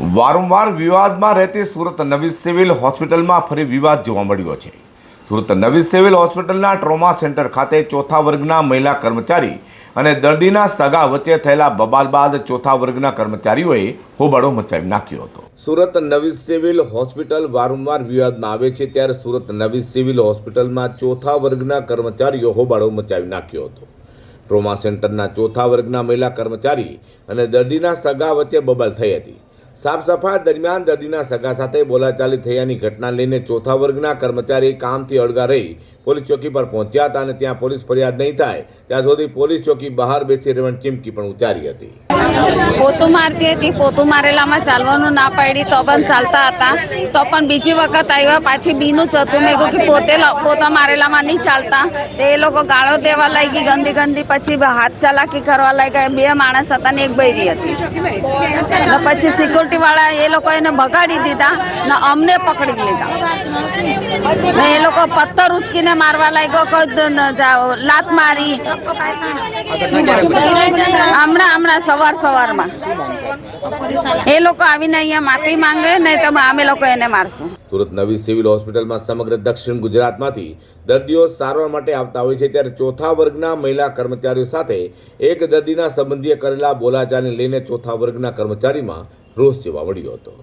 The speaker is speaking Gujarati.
વારંવાર વિવાદમાં રહેતી સુરત નવી સિવિલ હોસ્પિટલમાં ફરી વિવાદ જોવા મળ્યો છે. સુરત નવી સિવિલ હોસ્પિટલના ટ્રોમા સેન્ટર ખાતે ચોથા વર્ગના મહિલા કર્મચારી અને દર્દીના સગા વચ્ચે થયેલા બબાલ બાદ ચોથા વર્ગના કર્મચારીઓએ હોબાળો મચાવી નાખ્યો હતો. સુરત નવી સિવિલ હોસ્પિટલ વારંવાર વિવાદમાં આવે છે ત્યારે સુરત નવી સિવિલ હોસ્પિટલમાં ચોથા વર્ગના કર્મચારીઓ હોબાળો મચાવી નાખ્યો હતો. ટ્રોમા સેન્ટરના ચોથા વર્ગના મહિલા કર્મચારી અને દર્દીના સગા વચ્ચે બબાલ થઈ હતી. સાફ સફાઈ દરમિયાન દર્દીના સગા સાથે બોલાચાલી થયાની ઘટના લઈને ચોથા વર્ગના કર્મચારી કામથી અળગા રહી પોલીસ ચોકી પર પહોંચ્યા હતા અને ત્યાં પોલીસ ફરિયાદ નહીં થાય. ત્યાં સુધી પોલીસ ચોકી બહાર બેસી રહેવાની ચીમકી પણ ઉચ્ચારી હતી. પોતું મારતી હતી પોતું મારેલામાં ચાલવાનું ના પાડી તો પણ ચાલતા હતા. તો પણ બીજી વખત આવ્યા પાછી બીનું જ હતું. મેં કહ્યું કે પોતે પોતા મારેલામાં નહીં ચાલતા. તો એ લોકો ગાળો દેવા લાગી ગંદી ગંદી પછી હાથ ચાલાકી કરવા લાગ્યા. બે માણસ હતા ને એક બૈરી હતી. પછી સિક્યુરિટી વાળા એ લોકો એને ભગાડી દીધા ને અમને પકડી લીધા. ને એ લોકો પથ્થર ઉચકીને મારવા લાગ્યો લાત મારી. હમણાં સવાર સવારમાં. એ લોકો આવીને અહીંયા માફી માંગે નહીં તો અમે લોકો એને મારશું. સુરત નવી સિવિલ હોસ્પિટલમાં સમગ્ર દક્ષિણ ગુજરાતમાંથી દર્દીઓ સારવાર માટે આવતા હોય છે, ત્યારે ચોથા વર્ગના મહિલા કર્મચારીઓ સાથે એક દર્દીના સંબંધીએ કરેલા બોલાચાલને લઈને ચોથા વર્ગના કર્મચારીમાં રોષ જોવા મળ્યો હતો.